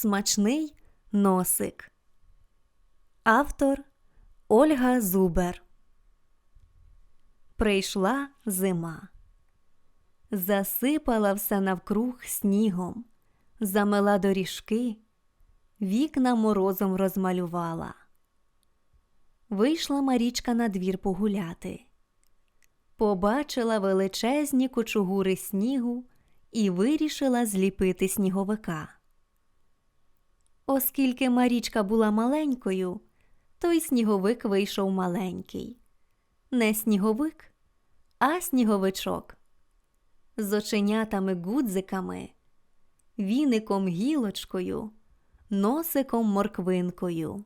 Смачний носик. Автор Ольга Зубер. Прийшла зима. Засипала все навкруг снігом, замела доріжки, вікна морозом розмалювала. Вийшла Марічка на двір погуляти. Побачила величезні кучугури снігу і вирішила зліпити сніговика. Оскільки Марічка була маленькою, то й сніговик вийшов маленький. Не сніговик, а сніговичок. З оченятами гудзиками, віником гілочкою, носиком морквинкою.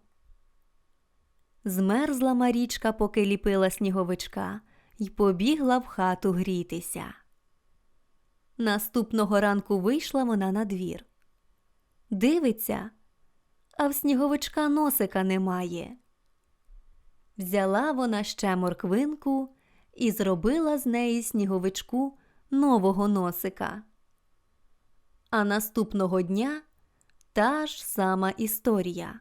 Змерзла Марічка, поки ліпила сніговичка, й побігла в хату грітися. Наступного ранку вийшла вона на двір. Дивиться, а в сніговичка носика немає. Взяла вона ще морквинку і зробила з неї сніговичку нового носика. А наступного дня та ж сама історія.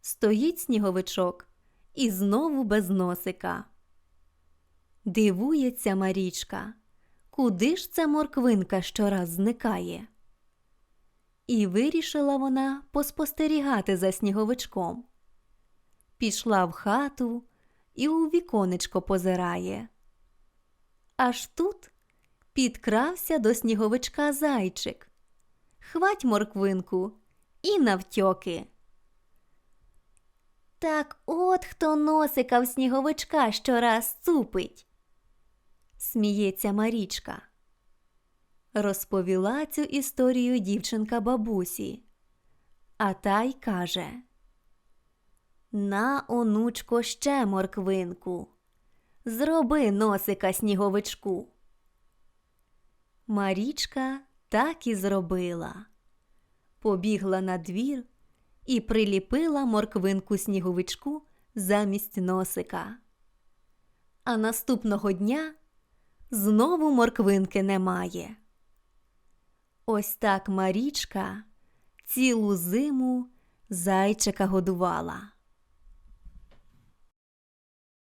Стоїть сніговичок і знову без носика. Дивується Марічка, куди ж ця морквинка щораз зникає. І вирішила вона поспостерігати за сніговичком. Пішла в хату і у віконечко позирає. Аж тут підкрався до сніговичка зайчик. Хвать морквинку і навтьоки. Так от хто носика в сніговичка щораз цупить. Сміється Марічка. Розповіла цю історію дівчинка бабусі. А та й каже На, онучко, ще морквинку. Зроби носика сніговичку. Марічка так і зробила. Побігла на двір і приліпила морквинку сніговичку замість носика. А наступного дня знову морквинки немає. Ось так Марічка цілу зиму зайчика годувала.